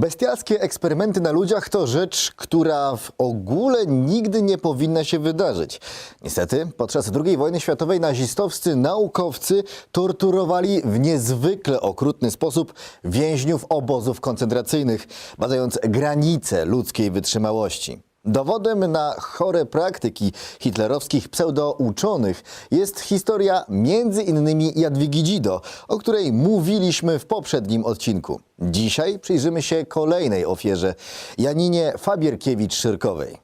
Bestialskie eksperymenty na ludziach to rzecz, która w ogóle nigdy nie powinna się wydarzyć. Niestety, podczas II wojny światowej nazistowscy naukowcy torturowali w niezwykle okrutny sposób więźniów obozów koncentracyjnych, badając granice ludzkiej wytrzymałości. Dowodem na chore praktyki hitlerowskich pseudouczonych jest historia między innymi Jadwigi Dzido, o której mówiliśmy w poprzednim odcinku. Dzisiaj przyjrzymy się kolejnej ofierze, Janinie Fabierkiewicz-Szyrkowej.